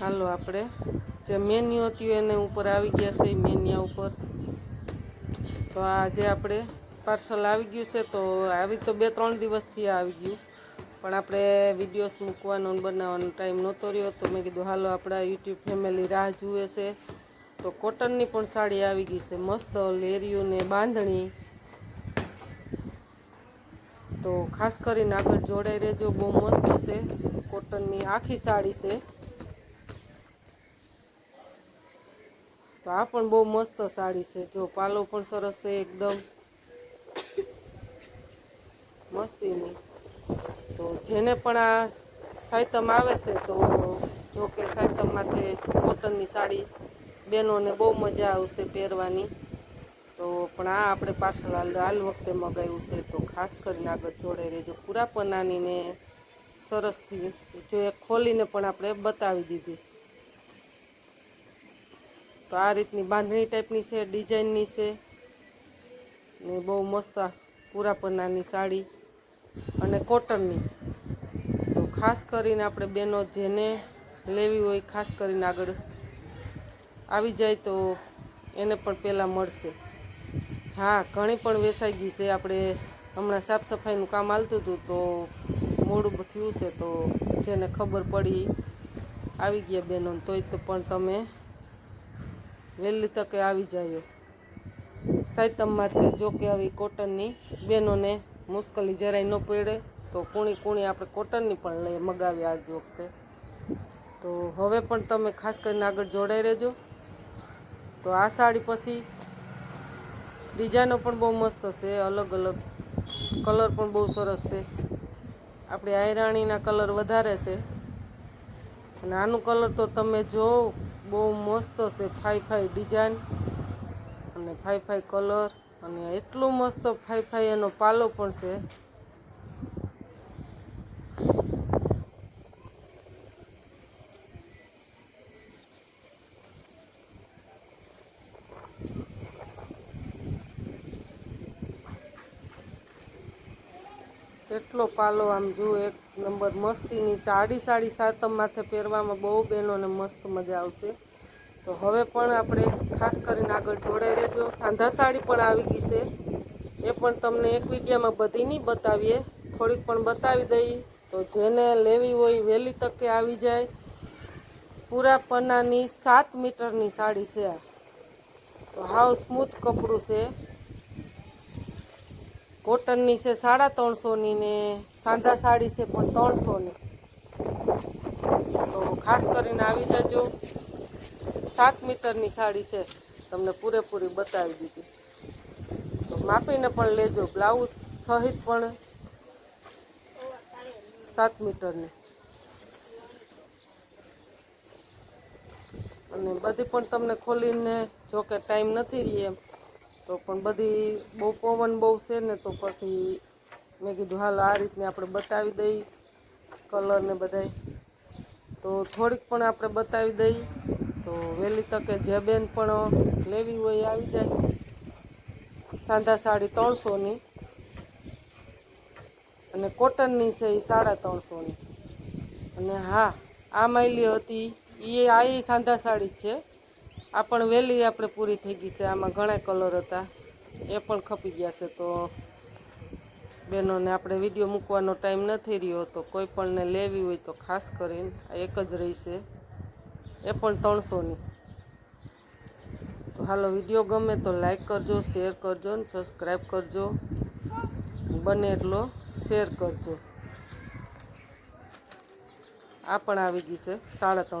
હાલો આપણે. જે મેન્યુ હતું એને ઉપર આવી ગયા છે મેન્યા ઉપર. તો આજે આપણે પાર્સલ આવી ગયું છે, તો આવી તો બે ત્રણ દિવસથી આવી ગયું. પણ આપણે વિડીયોઝ મૂકવાનો બનાવવાનો ટાઈમ નહોતો રહ્યો, તો મેં કીધું, હાલો, આપણા યુટ્યુબ ફેમિલી રાહ જુએ છે. તો કોટનની પણ સાડી આવી ગઈ છે, મસ્ત લેરિયું ને બાંધણી. તો ખાસ કરીને આગળ જોડાઈ રહેજો, બહુ મસ્ત છે કોટનની આખી સાડી છે. તો આ પણ બહુ મસ્ત સાડી છે. જો પાલો પણ સરસ છે એકદમ. મસ્તીની. તો જેને પણ આ સાયતમ આવે છે, તો જો કે સાયતમ માથે કોટનની સાડી બહેનોને બહુ મજા આવશે પહેરવાની. તો પણ આ આપણે પાર્સલ હાલ વખતે મગાવ્યું છે, તો ખાસ કરીને આગળ જોડાઈ રહેજો. પૂરા પન્નાની સરસથી જો એ ખોલીને પણ આપણે બતાવી દીધી. તો આ રીતની બાંધણી ટાઈપની છે, ડિઝાઇનની છે. ને બહુ મસ્ત પૂરા પન્નાની સાડી અને કોટનની. તો ખાસ કરીને આપણે બહેનો જેને લેવી હોય ખાસ કરીને આગળ આવી જાય તો એને પણ પહેલાં મળશે. હા, ઘણી પણ વેસાઈ ગઈ છે. આપણે હમણાં સાફ સફાઈનું કામ હાલતું હતું તો મોડું થયું છે તો જેને ખબર પડી, આવી ગયા બહેનો તોય તો પણ તમે વહેલી તકે આવી જાય. સાયતમમાંથી જો કે આવી કોટનની બહેનોને મુશ્કેલી જરાય ન પડે, તો કુણી કુણી આપણે કોટનની પણ લઈ મગાવી આજ વખતે. તો હવે પણ તમે ખાસ કરીને આગળ જોડાઈ રહેજો. તો આ સાડી પછી ડિઝાઇનો પણ બહુ મસ્ત છે, અલગ અલગ કલર પણ બહુ સરસ છે. આપણી આયરાણીના કલર વધારે છે. અને આનું કલર તો તમે જો બહુ મસ્ત છે ફાઈ ફાઈ ડિઝાઇન અને ફાઈ ફાઈ કલર અને એટલું મસ્ત ફાઈ ફાઈ એનો પાલો પણ છે. કેટલો પાલો આમ જુઓ, એક નંબર મસ્તીની ચાડી સાડી સાતમ માથે પહેરવામાં બહુ બહેનોને મસ્ત મજા આવશે. તો હવે પણ આપણે ખાસ કરીને આગળ જોડાઈ રહેજો. સાંધા સાડી પણ આવી ગઈ છે. એ પણ તમને એક વિડીયામાં બધી નહીં બતાવીએ. થોડીક પણ બતાવી દઈએ તો જેને લેવી હોય વહેલી તકે આવી જાય. પૂરા પન્નાની સાત મીટરની સાડી છે આ. તો હાવ સ્મૂથ કપડું છે. કોટનની છે સાડા ત્રણસોની ને સાંધા સાડી છે પણ ત્રણસોની. તો ખાસ કરીને આવી જજો. સાત મીટરની સાડી છે. તમને પૂરેપૂરી બતાવી દીધી. તો માપીને પણ લેજો. બ્લાઉઝ સહિત પણ સાત મીટરની. અને બધી પણ તમને ખોલીને જો કે ટાઈમ નથી રહી એમ તો પણ બધી બહુ પવન બહુ છે ને, તો પછી મેં કીધું, હાલ આ રીતને આપણે બતાવી દઈ કલર ને બધાય. તો થોડીક પણ આપણે બતાવી દઈ, તો વહેલી તકે જે બેન પણ લેવી હોય આવી જાય. સાંધા સાડી ત્રણસોની અને કોટનની છે એ સાડા ત્રણસોની અને હા, આ માયલી હતી એ આ સાંધા સાડી જ છે. આ પણ વહેલી આપણે પૂરી થઈ ગઈ છે. આમાં ઘણા કલર હતા. એ પણ ખપી ગયા છે. તો બહેનોને આપણે વીડિયો મૂકવાનો ટાઈમ નથી રહ્યો તો કોઈ પણને લેવી હોય તો ખાસ કરીને આ એક જ રહેશે એ પણ ત્રણસોની તો હાલો વીડિયો ગમે તો લાઈક કરજો શેર કરજો ને સબસ્ક્રાઈબ કરજો. બને એટલો શેર કરજો. આ પણ આવી ગઈ છે. સાડા ત્રણ